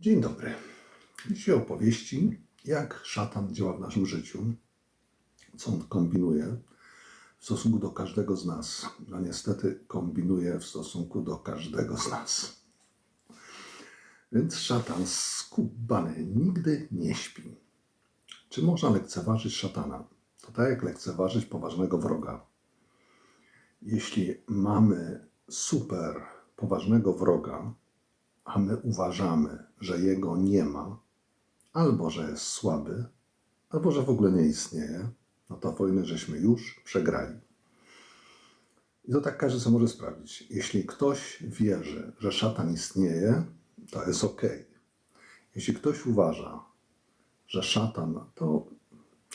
Dzień dobry. Dzisiaj opowieści, jak szatan działa w naszym życiu, co on kombinuje w stosunku do każdego z nas. No niestety kombinuje w stosunku do każdego z nas. Więc szatan skubany nigdy nie śpi. Czy można lekceważyć szatana? To tak jak lekceważyć poważnego wroga. Jeśli mamy super poważnego wroga, a my uważamy, że jego nie ma, albo że jest słaby, albo że w ogóle nie istnieje, no to wojnę żeśmy już przegrali. I to tak każdy sobie może sprawdzić. Jeśli ktoś wierzy, że szatan istnieje, to jest ok. Jeśli ktoś uważa, że szatan to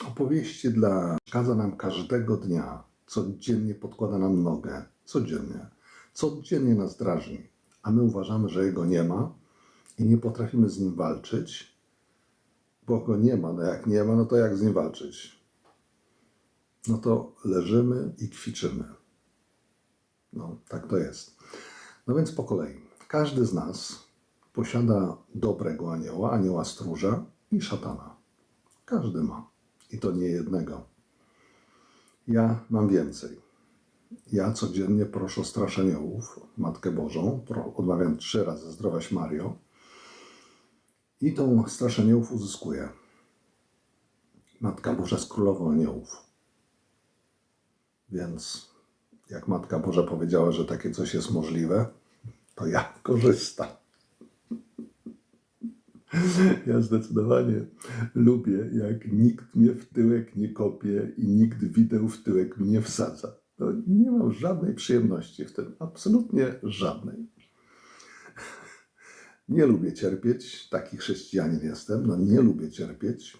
opowieści dla przeszkadza nam każdego dnia, codziennie podkłada nam nogę, codziennie, codziennie nas drażni, a my uważamy, że jego nie ma i nie potrafimy z nim walczyć, bo go nie ma. No jak nie ma, no to jak z nim walczyć? No to leżymy i kwiczymy. No, tak to jest. No więc po kolei. Każdy z nas posiada dobrego anioła, anioła stróża i szatana. Każdy ma. I to nie jednego. Ja mam więcej. Ja codziennie proszę o Matkę Bożą, odmawiam trzy razy zdrowaś Mario i tą straż uzyskuję. Matka Boża jest królową aniołów. Więc jak Matka Boża powiedziała, że takie coś jest możliwe, to ja korzystam. Ja zdecydowanie lubię, jak nikt mnie w tyłek nie kopie i nikt wideł w tyłek mnie wsadza. No, nie mam żadnej przyjemności w tym, absolutnie żadnej. Nie lubię cierpieć, taki chrześcijanin jestem, no nie lubię cierpieć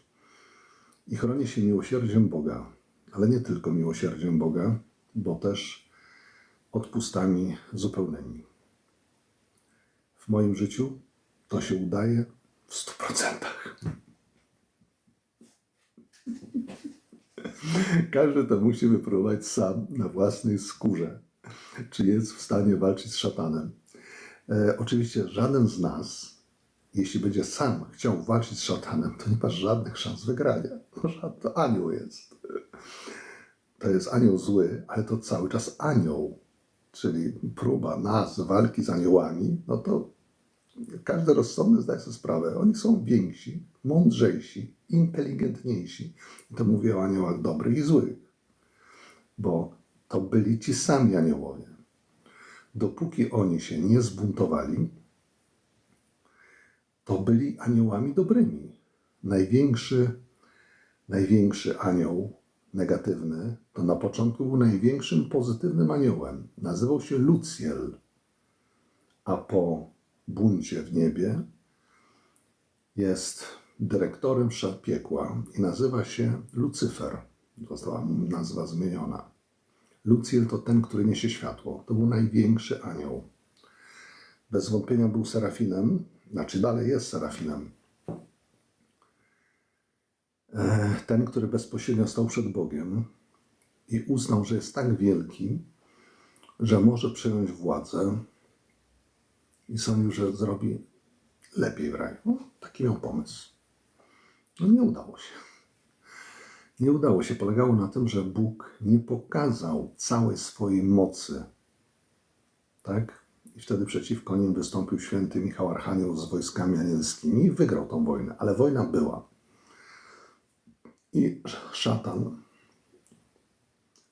i chronię się miłosierdziem Boga, ale nie tylko miłosierdziem Boga, bo też odpustami zupełnymi. W moim życiu to się udaje w 100%. Każdy to musi wypróbować sam na własnej skórze, czy jest w stanie walczyć z szatanem. E, oczywiście żaden z nas, jeśli będzie sam chciał walczyć z szatanem, to nie ma żadnych szans wygrania. No, to anioł jest. To jest anioł zły, ale to cały czas anioł. Czyli próba nas walki z aniołami, no to każdy rozsądny zdaje sobie sprawę. Oni są więksi, mądrzejsi, inteligentniejsi. I to mówię o aniołach dobrych i złych. Bo to byli ci sami aniołowie. Dopóki oni się nie zbuntowali, to byli aniołami dobrymi. Największy, największy anioł negatywny to na początku był największym pozytywnym aniołem. Nazywał się Lucjel a po buncie w niebie jest dyrektorem szat piekła i nazywa się Lucyfer. Została nazwa zmieniona. Lucjel to ten, który niesie światło. To był największy anioł. Bez wątpienia był serafinem, znaczy dalej jest serafinem. E, Ten, który bezpośrednio stał przed Bogiem i uznał, że jest tak wielki, że może przejąć władzę i sądził, że zrobi lepiej w raju. No, taki miał pomysł. No nie udało się. Nie udało się. Polegało na tym, że Bóg nie pokazał całej swojej mocy. Tak? I wtedy przeciwko nim wystąpił święty Michał Archanioł z wojskami anielskimi i wygrał tą wojnę. Ale wojna była. I szatan,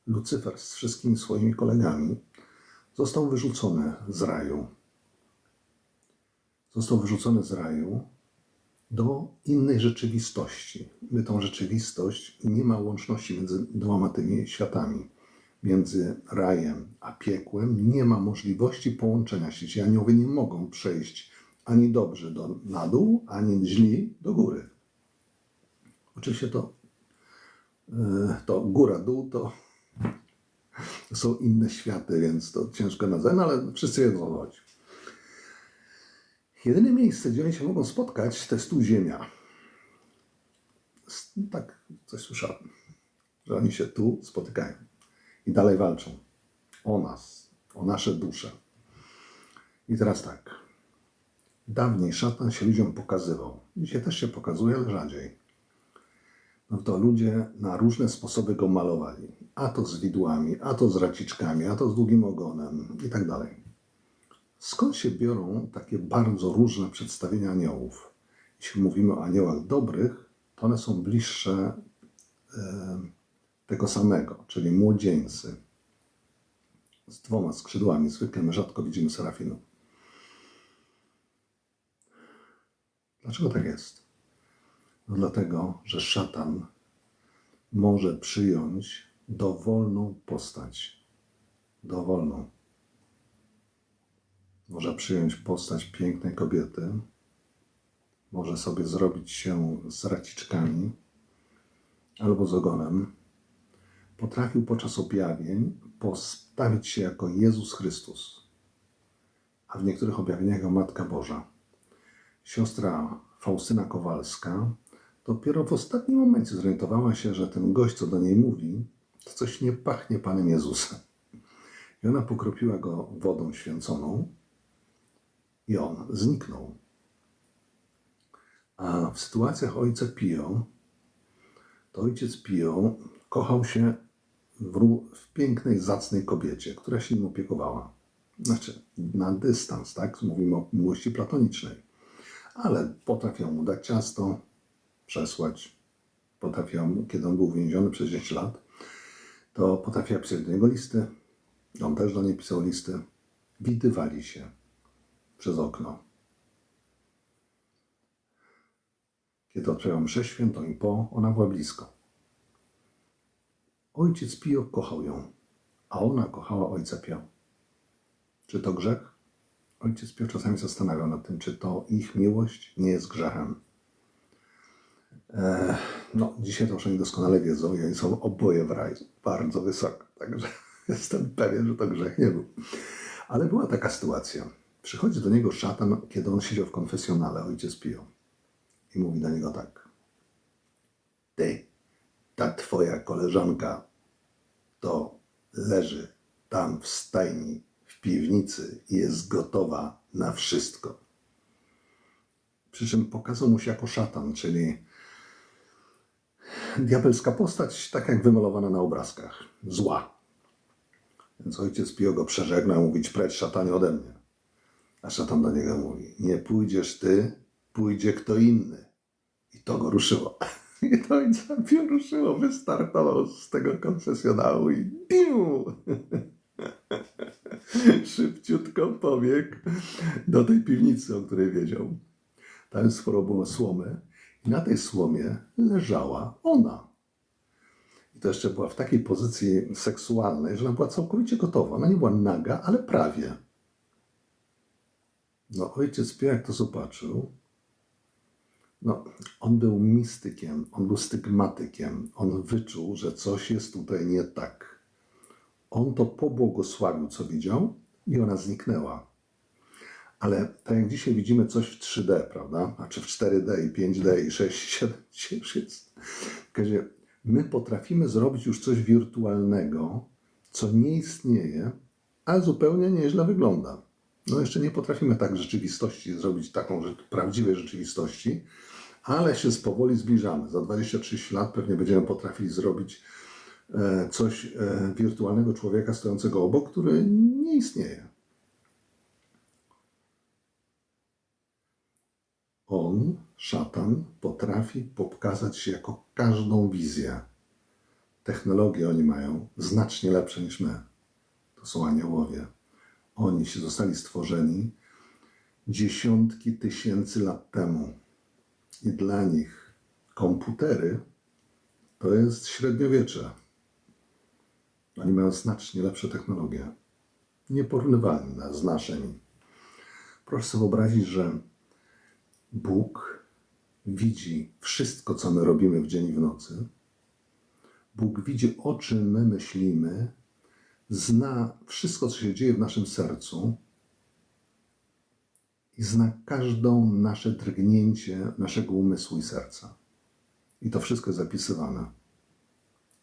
Lucyfer z wszystkimi swoimi kolegami został wyrzucony z raju został wyrzucony z raju do innej rzeczywistości. My tą rzeczywistość nie ma łączności między dwoma tymi światami. Między rajem a piekłem nie ma możliwości połączenia się. Ci aniołowie nie mogą przejść ani dobrzy do, na dół, ani źli do góry. Oczywiście to, yy, to góra-dół to są inne światy, więc to ciężko nazwać, no ale wszyscy wiedzą o co chodzi. Jedyne miejsce, gdzie oni się mogą spotkać, to jest tu Ziemia. S- Tak, coś słyszałem, że oni się tu spotykają i dalej walczą o nas, o nasze dusze. I teraz tak. Dawniej szatan się ludziom pokazywał. Dzisiaj też się pokazuje, ale rzadziej. No to ludzie na różne sposoby go malowali. A to z widłami, a to z raciczkami, a to z długim ogonem i tak dalej. Skąd się biorą takie bardzo różne przedstawienia aniołów? Jeśli mówimy o aniołach dobrych, to one są bliższe e, tego samego, czyli młodzieńcy z dwoma skrzydłami. Zwykle my rzadko widzimy serafinu. Dlaczego tak jest? No dlatego, że szatan może przyjąć dowolną postać. Dowolną. Może przyjąć postać pięknej kobiety, może sobie zrobić się z raciczkami albo z ogonem. Potrafił podczas objawień postawić się jako Jezus Chrystus, a w niektórych objawieniach jako Matka Boża. Siostra Faustyna Kowalska dopiero w ostatnim momencie zorientowała się, że ten gość, co do niej mówi, to coś nie pachnie Panem Jezusem. I ona pokropiła go wodą święconą i on zniknął. A w sytuacjach ojca Pio, to ojciec Pio kochał się w, w pięknej, zacnej kobiecie, która się nim opiekowała. Znaczy, na dystans, tak? Mówimy o miłości platonicznej. Ale potrafią mu dać ciasto, przesłać. Potrafiła mu, kiedy on był więziony przez 10 lat, to potrafiła pisać do niego listy. On też do niej pisał listy. Widywali się przez okno. Kiedy odprawiał mszę świętą i po, ona była blisko. Ojciec Pio kochał ją, a ona kochała ojca Pio. Czy to grzech? Ojciec Pio czasami zastanawiał nad tym, czy to ich miłość nie jest grzechem. E, no, dzisiaj to już oni doskonale wiedzą i oni są oboje w raju, bardzo wysoko. Także jestem pewien, że to grzech nie był. Ale była taka sytuacja. Przychodzi do niego szatan, kiedy on siedział w konfesjonale, ojciec Pio. I mówi do niego tak. Ty, ta twoja koleżanka to leży tam w stajni, w piwnicy i jest gotowa na wszystko. Przy czym pokazał mu się jako szatan, czyli diabelska postać, tak jak wymalowana na obrazkach. Zła. Więc ojciec Pio go przeżegnał, mówić precz szatanie ode mnie. A szatan do niego mówi, nie pójdziesz ty, pójdzie kto inny. I to go ruszyło. I to ojca ruszyło, wystartował z tego konfesjonału i piu! Szybciutko pobiegł do tej piwnicy, o której wiedział. Tam sporo było słomy i na tej słomie leżała ona. I to jeszcze była w takiej pozycji seksualnej, że ona była całkowicie gotowa. Ona nie była naga, ale prawie. No, ojciec Pio, jak to zobaczył, no, on był mistykiem, on był stygmatykiem. On wyczuł, że coś jest tutaj nie tak. On to pobłogosławił, co widział, i ona zniknęła. Ale tak jak dzisiaj widzimy coś w 3D, prawda? Znaczy w 4D i 5D i 6, 7, dzisiaj już jest. W razie my potrafimy zrobić już coś wirtualnego, co nie istnieje, a zupełnie nieźle wygląda. No jeszcze nie potrafimy tak rzeczywistości zrobić taką że prawdziwej rzeczywistości, ale się powoli zbliżamy. Za 20-30 lat pewnie będziemy potrafili zrobić e, coś e, wirtualnego człowieka stojącego obok, który nie istnieje. On, szatan, potrafi pokazać się jako każdą wizję. Technologie oni mają znacznie lepsze niż my. To są aniołowie. Oni się zostali stworzeni dziesiątki tysięcy lat temu. I dla nich komputery to jest średniowiecze. Oni mają znacznie lepsze technologie. Nieporównywalne z naszymi. Proszę sobie wyobrazić, że Bóg widzi wszystko, co my robimy w dzień i w nocy. Bóg widzi, o czym my myślimy, zna wszystko, co się dzieje w naszym sercu i zna każdą nasze drgnięcie naszego umysłu i serca. I to wszystko jest zapisywane.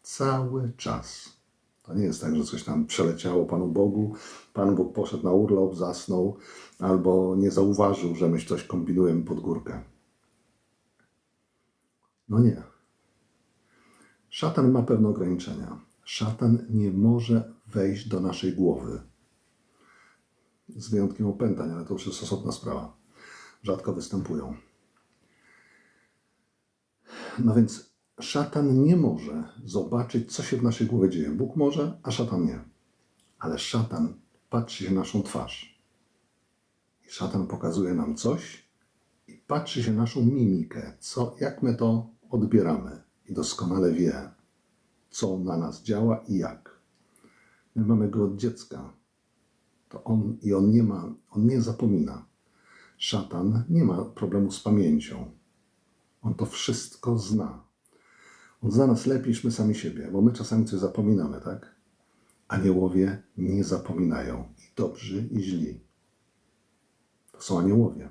Cały czas. To nie jest tak, że coś tam przeleciało Panu Bogu, Pan Bóg poszedł na urlop, zasnął, albo nie zauważył, że my coś kombinujemy pod górkę. No nie. Szatan ma pewne ograniczenia. Szatan nie może wejść do naszej głowy. Z wyjątkiem opętań, ale to już jest osobna sprawa. Rzadko występują. No więc szatan nie może zobaczyć, co się w naszej głowie dzieje. Bóg może, a szatan nie. Ale szatan patrzy się na naszą twarz. I szatan pokazuje nam coś i patrzy się na naszą mimikę, co, jak my to odbieramy. I doskonale wie, co na nas działa i jak. My mamy go od dziecka. To on i on nie ma, on nie zapomina. Szatan nie ma problemu z pamięcią. On to wszystko zna. On zna nas lepiej niż my sami siebie, bo my czasami coś zapominamy, tak? Aniołowie nie zapominają. I dobrzy, i źli. To są aniołowie.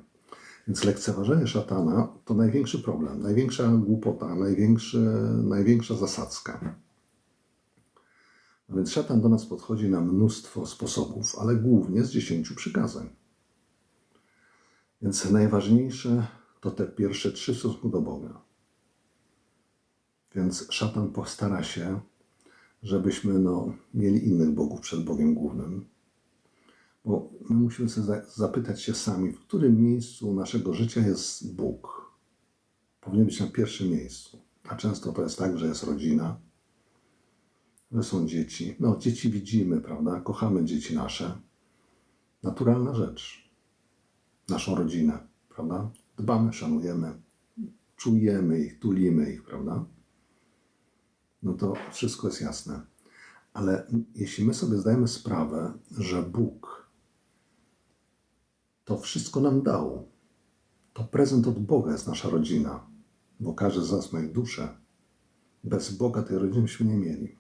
Więc lekceważenie szatana to największy problem, największa głupota, największy, największa zasadzka. No więc szatan do nas podchodzi na mnóstwo sposobów, ale głównie z dziesięciu przykazań. Więc najważniejsze to te pierwsze trzy w stosunku do Boga. Więc szatan postara się, żebyśmy no, mieli innych bogów przed Bogiem głównym. Bo my musimy sobie za- zapytać się sami, w którym miejscu naszego życia jest Bóg. Powinien być na pierwszym miejscu. A często to jest tak, że jest rodzina, że są dzieci. No, dzieci widzimy, prawda? Kochamy dzieci nasze. Naturalna rzecz. Naszą rodzinę, prawda? Dbamy, szanujemy, czujemy ich, tulimy ich, prawda? No to wszystko jest jasne. Ale jeśli my sobie zdajemy sprawę, że Bóg to wszystko nam dał, to prezent od Boga jest nasza rodzina, bo każdy z nas ma ich duszę. Bez Boga tej rodziny byśmy nie mieli.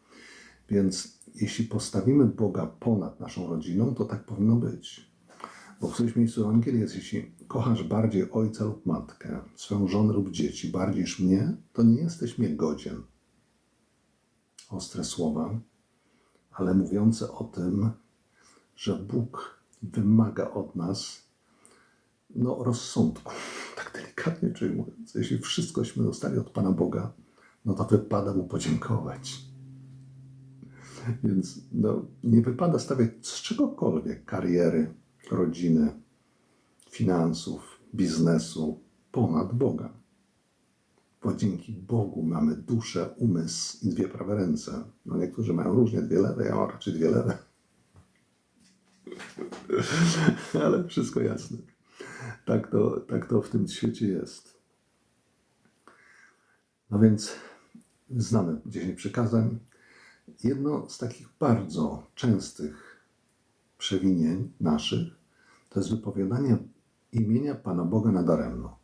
Więc jeśli postawimy Boga ponad naszą rodziną, to tak powinno być. Bo w którymś miejscu Ewangelii jest, jeśli kochasz bardziej ojca lub matkę, swoją żonę lub dzieci bardziej niż mnie, to nie jesteś mnie godzien. Ostre słowa, ale mówiące o tym, że Bóg wymaga od nas no, rozsądku, tak delikatnie czyli mówiąc. Jeśli wszystkośmy dostali od Pana Boga, no to wypada Mu podziękować. Więc no, nie wypada stawiać z czegokolwiek kariery, rodziny, finansów, biznesu ponad Boga. Bo dzięki Bogu mamy duszę, umysł i dwie prawe ręce. No niektórzy mają różnie dwie lewe, ja mam raczej dwie lewe. Ale wszystko jasne. Tak to, tak to w tym świecie jest. No więc znamy 10 przykazań. Jedno z takich bardzo częstych przewinień naszych to jest wypowiadanie imienia Pana Boga nadaremno.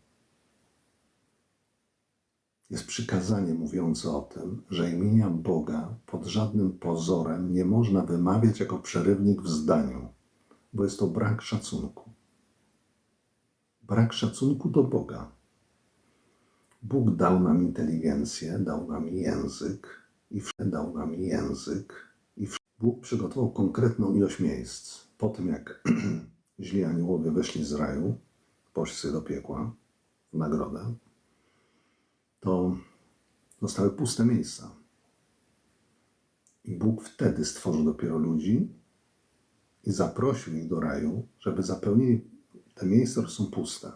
Jest przykazanie mówiące o tym, że imienia Boga pod żadnym pozorem nie można wymawiać jako przerywnik w zdaniu, bo jest to brak szacunku. Brak szacunku do Boga. Bóg dał nam inteligencję, dał nam język i dał nam język i Bóg przygotował konkretną ilość miejsc. Po tym jak źli aniołowie wyszli z raju, poszli do piekła w nagrodę, to zostały puste miejsca. I Bóg wtedy stworzył dopiero ludzi i zaprosił ich do raju, żeby zapełnili te miejsca, które są puste.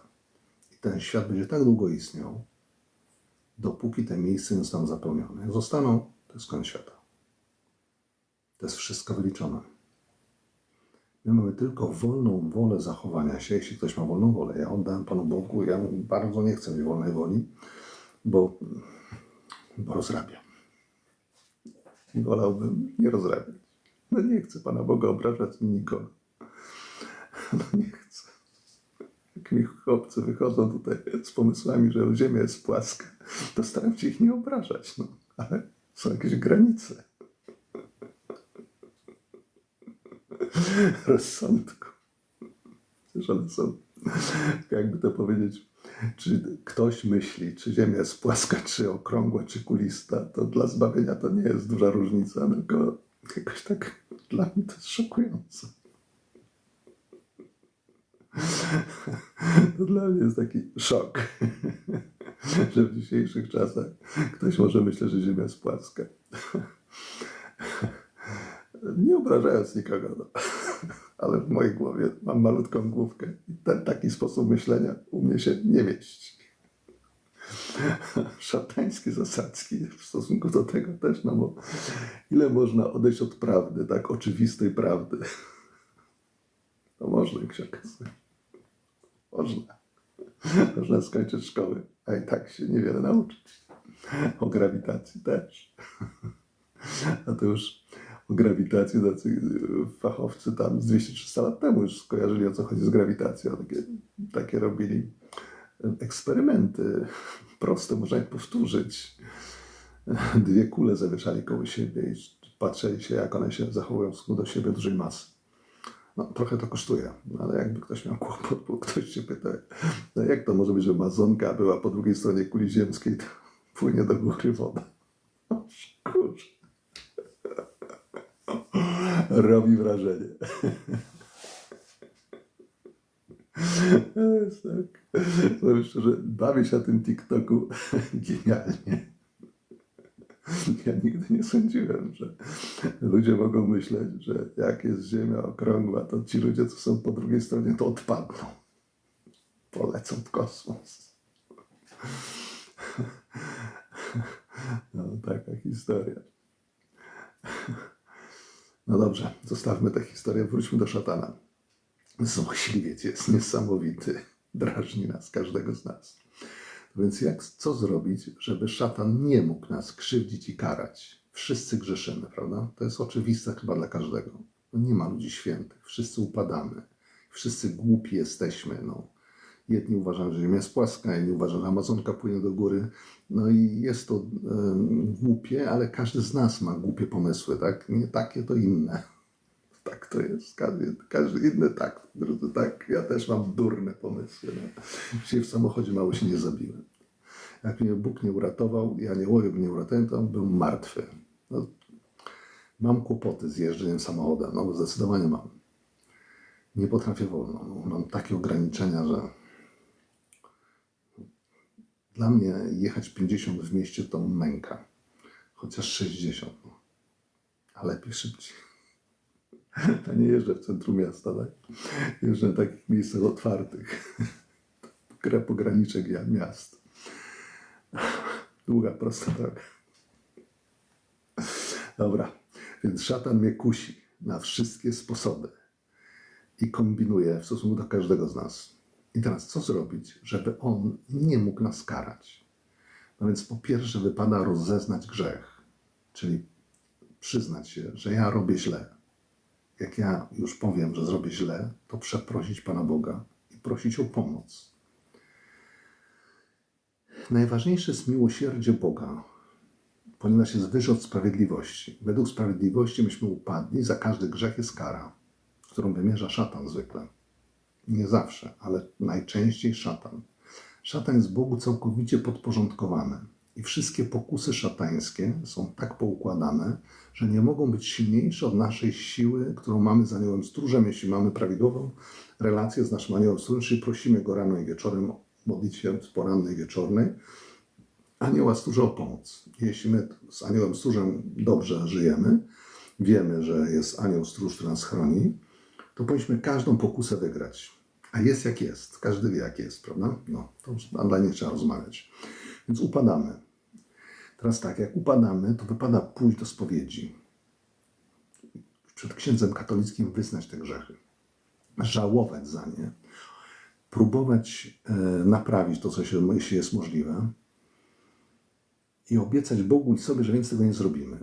I ten świat będzie tak długo istniał, dopóki te miejsca nie zostaną zapełnione. Zostaną, to jest koniec świata. To jest wszystko wyliczone. My mamy tylko wolną wolę zachowania się, jeśli ktoś ma wolną wolę. Ja oddałem Panu Bogu, ja bardzo nie chcę mieć wolnej woli, bo, bo rozrabiam. Wolałbym nie rozrabiać. No nie chcę Pana Boga obrażać nikogo. No nie chcę. Jak mi chłopcy wychodzą tutaj z pomysłami, że Ziemia jest płaska, to staram się ich nie obrażać. No. Ale są jakieś granice. Rozsądku. Przecież one są, jakby to powiedzieć, czy ktoś myśli, czy Ziemia jest płaska, czy okrągła, czy kulista, to dla zbawienia to nie jest duża różnica, tylko Jakoś tak dla mnie to jest szokujące. To dla mnie jest taki szok, że w dzisiejszych czasach ktoś może myśleć, że Ziemia jest płaska. Nie obrażając nikogo, no. ale w mojej głowie mam malutką główkę i ten taki sposób myślenia u mnie się nie mieści. Szatańskie zasadzki w stosunku do tego też, no bo ile można odejść od prawdy, tak oczywistej prawdy. No można okazuje. Można. Można skończyć szkoły, a i tak się niewiele nauczyć. O grawitacji też. A to już o grawitacji tacy fachowcy tam z 200-300 lat temu już skojarzyli o co chodzi z grawitacją. Takie, takie robili eksperymenty proste, można je powtórzyć. Dwie kule zawieszali koło siebie i patrzyli się, jak one się zachowują do siebie dużej masy. No, trochę to kosztuje, no, ale jakby ktoś miał kłopot, bo ktoś się pyta, no jak to może być, że Amazonka była po drugiej stronie kuli ziemskiej, to płynie do góry woda. Kurczę. Robi wrażenie. Tak. Powiem szczerze, bawię się na tym TikToku genialnie. Ja nigdy nie sądziłem, że ludzie mogą myśleć, że jak jest Ziemia okrągła, to ci ludzie, co są po drugiej stronie, to odpadną. Polecą w kosmos. No, taka historia. No dobrze, zostawmy tę historię, wróćmy do szatana. Złośliwiec jest niesamowity, drażni nas, każdego z nas. Więc jak, co zrobić, żeby szatan nie mógł nas krzywdzić i karać? Wszyscy grzeszymy, prawda? To jest oczywiste chyba dla każdego. No nie ma ludzi świętych, wszyscy upadamy, wszyscy głupi jesteśmy. No. Jedni uważają, że Ziemia jest płaska, inni uważają, że Amazonka płynie do góry. No i jest to em, głupie, ale każdy z nas ma głupie pomysły, tak? Nie takie, to inne. To jest. Każdy, każdy inny tak. Drodzy, tak. Ja też mam durne pomysły. No. Dzisiaj w samochodzie mało się nie zabiłem. Jak mnie Bóg nie uratował i aniołowie by nie uratowali, to bym martwy. No, mam kłopoty z jeżdżeniem samochodem. No, zdecydowanie mam. Nie potrafię wolno. No, mam takie ograniczenia, że dla mnie jechać 50 w mieście to męka. Chociaż 60. No. A lepiej szybciej. Ja nie jeżdżę w centrum miasta, tak? Jeżdżę w takich miejscach otwartych. Pograniczek miast. Długa, prosta droga. Dobra, więc szatan mnie kusi na wszystkie sposoby i kombinuje w stosunku do każdego z nas. I teraz co zrobić, żeby on nie mógł nas karać? No więc po pierwsze wypada rozeznać grzech, czyli przyznać się, że ja robię źle. Jak ja już powiem, że zrobię źle, to przeprosić Pana Boga i prosić o pomoc. Najważniejsze jest miłosierdzie Boga, ponieważ jest wyżej od sprawiedliwości. Według sprawiedliwości myśmy upadli, za każdy grzech jest kara, którą wymierza szatan zwykle. Nie zawsze, ale najczęściej szatan. Szatan jest Bogu całkowicie podporządkowany. I wszystkie pokusy szatańskie są tak poukładane, że nie mogą być silniejsze od naszej siły, którą mamy z aniołem stróżem, jeśli mamy prawidłową relację z naszym aniołem stróżem, czyli prosimy go rano i wieczorem, modlitwie porannej, wieczornej, anioła stróża o pomoc. Jeśli my z aniołem stróżem dobrze żyjemy, wiemy, że jest anioł stróż, który nas chroni, to powinniśmy każdą pokusę wygrać. A jest jak jest. Każdy wie jak jest, prawda? No, to już nie trzeba rozmawiać. Więc upadamy. Teraz tak, jak upadamy, to wypada pójść do spowiedzi. Przed księdzem katolickim wyznać te grzechy. Żałować za nie. Próbować e, naprawić to, co się, jeśli jest możliwe. I obiecać Bogu i sobie, że więcej tego nie zrobimy.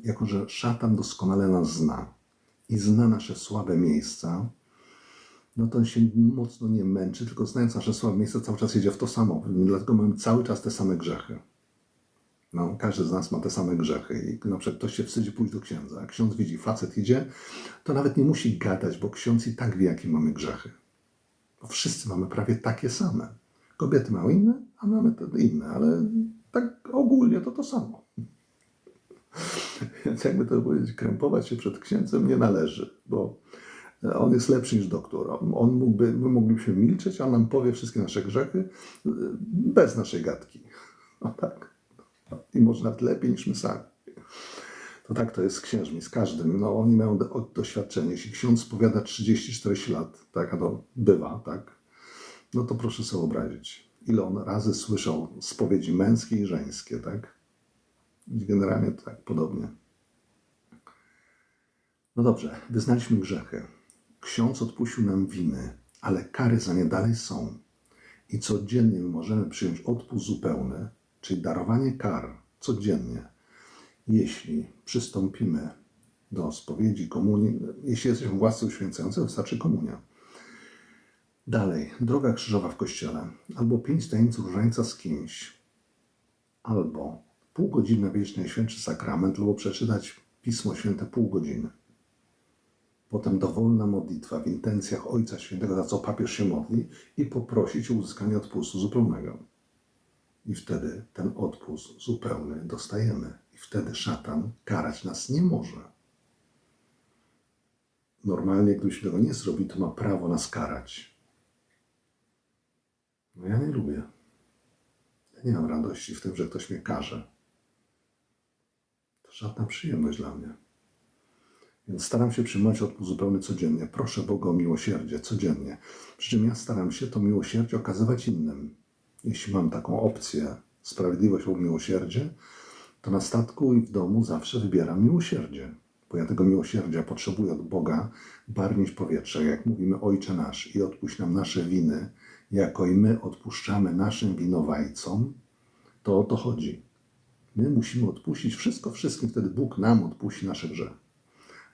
Jako, że szatan doskonale nas zna i zna nasze słabe miejsca, no to on się mocno nie męczy, tylko znając nasze słabe miejsca, cały czas jedzie w to samo. Dlatego mamy cały czas te same grzechy. No, każdy z nas ma te same grzechy. I na przykład ktoś się wstydzi pójść do księdza. Jak ksiądz widzi, facet idzie, to nawet nie musi gadać, bo ksiądz i tak wie, jakie mamy grzechy. Bo wszyscy mamy prawie takie same. Kobiety mają inne, a mamy inne, ale tak ogólnie to to samo. Więc jakby to powiedzieć, krępować się przed księdzem nie należy, bo on jest lepszy niż doktor. On mógłby, my moglibyśmy milczeć, a on nam powie wszystkie nasze grzechy y, bez naszej gadki. No tak. I może nawet lepiej niż my sami. To tak to jest z księżmi, z każdym. No, oni mają do, doświadczenie. Jeśli ksiądz powiada 34 lat, tak, a to bywa, tak, no to proszę sobie wyobrazić, ile on razy słyszał spowiedzi męskie i żeńskie, tak? Generalnie tak podobnie. No dobrze, wyznaliśmy grzechy. Ksiądz odpuścił nam winy, ale kary za nie dalej są. I codziennie my możemy przyjąć odpust zupełny, czyli darowanie kar codziennie, jeśli przystąpimy do spowiedzi, komunii. Jeśli jesteśmy władcy uświęcający, wystarczy komunia. Dalej, droga krzyżowa w kościele, albo pięć tajemnic różańca z kimś, albo pół godziny na wieczny święczy sakrament, albo przeczytać Pismo Święte pół godziny. Potem dowolna modlitwa w intencjach Ojca Świętego, za co papież się modli, i poprosić o uzyskanie odpustu zupełnego. I wtedy ten odpust zupełny dostajemy. I wtedy szatan karać nas nie może. Normalnie, gdybyś tego nie zrobi, to ma prawo nas karać. No ja nie lubię. Ja nie mam radości w tym, że ktoś mnie karze. To żadna przyjemność dla mnie. Więc staram się przyjmować odpust zupełny codziennie. Proszę Boga o miłosierdzie codziennie. Przy czym ja staram się to miłosierdzie okazywać innym. Jeśli mam taką opcję, sprawiedliwość lub miłosierdzie, to na statku i w domu zawsze wybieram miłosierdzie. Bo ja tego miłosierdzia potrzebuję od Boga niż powietrze. Jak mówimy Ojcze nasz i odpuść nam nasze winy, jako i my odpuszczamy naszym winowajcom, to o to chodzi. My musimy odpuścić wszystko wszystkim, wtedy Bóg nam odpuści nasze grzechy.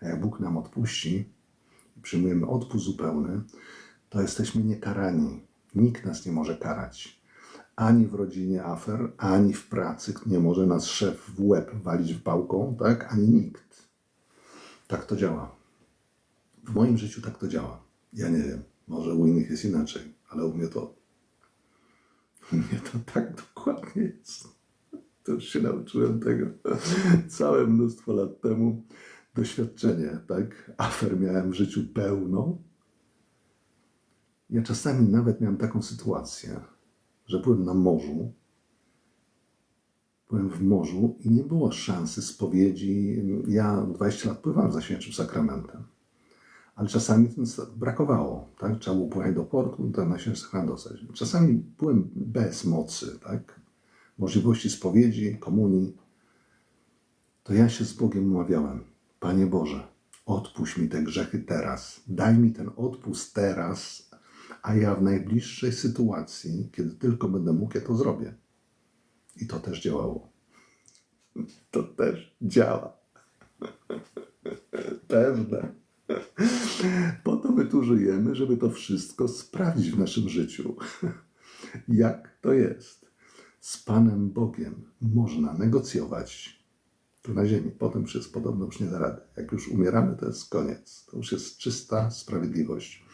A jak Bóg nam odpuści i przyjmujemy odpust zupełny, to jesteśmy niekarani. Nikt nas nie może karać. Ani w rodzinie afer, ani w pracy nie może nas szef w łeb walić w pałką, tak? Ani nikt. Tak to działa. W moim życiu tak to działa. Ja nie wiem, może u innych jest inaczej, ale u mnie to. U mnie to tak dokładnie jest. To już się nauczyłem tego całe mnóstwo lat temu. Doświadczenie, tak? Afer miałem w życiu pełno. Ja czasami nawet miałem taką sytuację, że byłem na morzu. Byłem w morzu i nie było szansy spowiedzi. Ja 20 lat pływałem za świętym sakramentem. Ale czasami brakowało, tak? Trzeba było pojechać do portu, to na święty sakrament dostać. Czasami byłem bez mocy, tak? Możliwości spowiedzi, komunii. To ja się z Bogiem umawiałem. Panie Boże, odpuść mi te grzechy teraz. Daj mi ten odpust teraz, a ja w najbliższej sytuacji, kiedy tylko będę mógł, ja to zrobię. I to też działało. To też działa. Pewne. Po to my tu żyjemy, żeby to wszystko sprawdzić w naszym życiu. Jak to jest? Z Panem Bogiem można negocjować tu na ziemi. Potem jest podobno już nie da rady. Jak już umieramy, to jest koniec. To już jest czysta sprawiedliwość.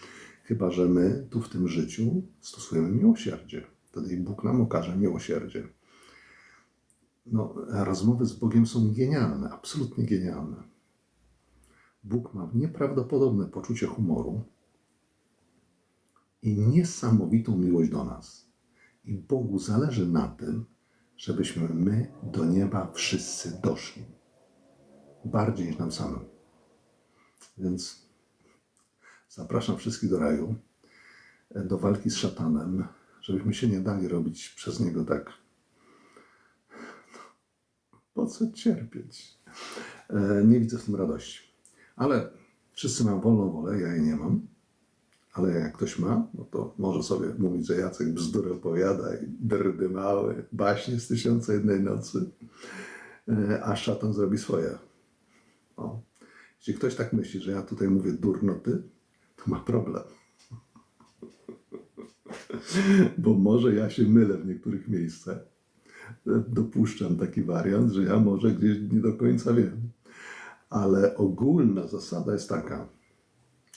Chyba, że my tu w tym życiu stosujemy miłosierdzie. Wtedy Bóg nam okaże miłosierdzie. No, rozmowy z Bogiem są genialne, absolutnie genialne. Bóg ma nieprawdopodobne poczucie humoru i niesamowitą miłość do nas. I Bogu zależy na tym, żebyśmy my do nieba wszyscy doszli. Bardziej niż nam samym. Więc zapraszam wszystkich do raju, do walki z szatanem, żebyśmy się nie dali robić przez niego tak. Po co cierpieć? E, Nie widzę w tym radości. Ale wszyscy mają wolną wolę, ja jej nie mam. Ale jak ktoś ma, no to może sobie mówić, że Jacek bzdury opowiada i drdy małe, baśnie z tysiąca jednej nocy, e, a szatan zrobi swoje. O. Jeśli ktoś tak myśli, że ja tutaj mówię durnoty, ma problem. Bo może ja się mylę w niektórych miejscach. Dopuszczam taki wariant, że ja może gdzieś nie do końca wiem. Ale ogólna zasada jest taka,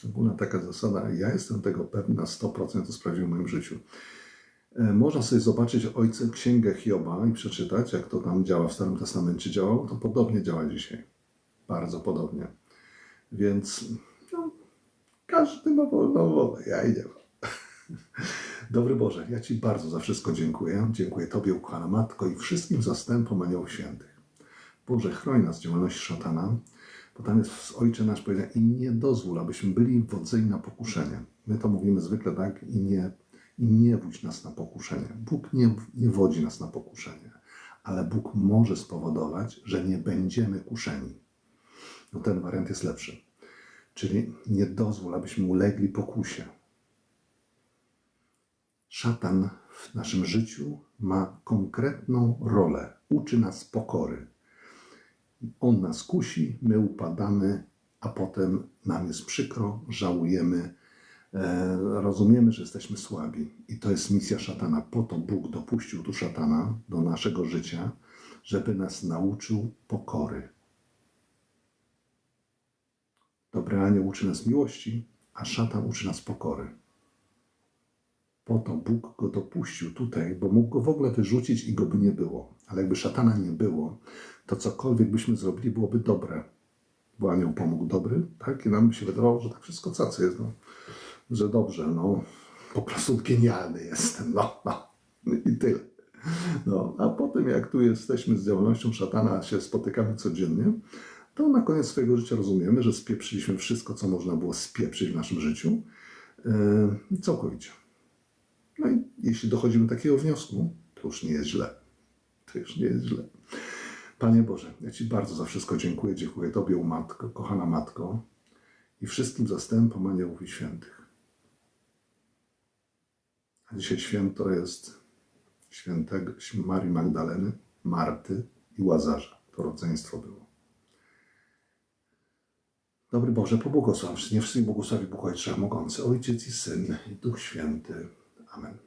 ogólna taka zasada, ja jestem tego pewny na 100%, to sprawdziłem w moim życiu. E, Można sobie zobaczyć ojcem księgę Hioba i przeczytać, jak to tam działa w Starym Testamencie działało. To podobnie działa dzisiaj. Bardzo podobnie. Więc każdy ma wolną wolę. Ja i nie. Dobry Boże, ja Ci bardzo za wszystko dziękuję. Dziękuję Tobie, ukochana Matko, i wszystkim zastępom aniołów świętych. Boże, chroń nas z działalności szatana, bo tam jest Ojcze Nasz powiedziane i nie dozwól, abyśmy byli wodzeni na pokuszenie. My to mówimy zwykle tak i nie, i nie wódź nas na pokuszenie. Bóg nie, nie wodzi nas na pokuszenie, ale Bóg może spowodować, że nie będziemy kuszeni. No ten wariant jest lepszy. Czyli nie dozwól, abyśmy ulegli pokusie. Szatan w naszym życiu ma konkretną rolę. Uczy nas pokory. On nas kusi, my upadamy, a potem nam jest przykro, żałujemy, e, rozumiemy, że jesteśmy słabi. I to jest misja szatana. Po to Bóg dopuścił tu szatana do naszego życia, żeby nas nauczył pokory. Dobry anioł uczy nas miłości, a szatan uczy nas pokory. Po to Bóg go dopuścił tutaj, bo mógł go w ogóle wyrzucić i go by nie było. Ale jakby szatana nie było, to cokolwiek byśmy zrobili, byłoby dobre. Bo anioł pomógł dobry, tak? I nam by się wydawało, że tak wszystko cacy jest, no. Że dobrze, no. Po prostu genialny jestem, no. no. I tyle. No, a potem jak tu jesteśmy z działalnością szatana, się spotykamy codziennie, to na koniec swojego życia rozumiemy, że spieprzyliśmy wszystko, co można było spieprzyć w naszym życiu. Yy, całkowicie. No i jeśli dochodzimy do takiego wniosku, to już nie jest źle. To już nie jest źle. Panie Boże, ja Ci bardzo za wszystko dziękuję. Dziękuję Tobie, Matko, kochana Matko i wszystkim zastępom aniołów i świętych. A dzisiaj święto jest świętego Marii Magdaleny, Marty i Łazarza. To rodzeństwo było. Dobry Boże, pobłogosław, nie wszystkich błogosławi Bóg Ojcze Wszechmogący, Ojciec i Syn i Duch Święty. Amen.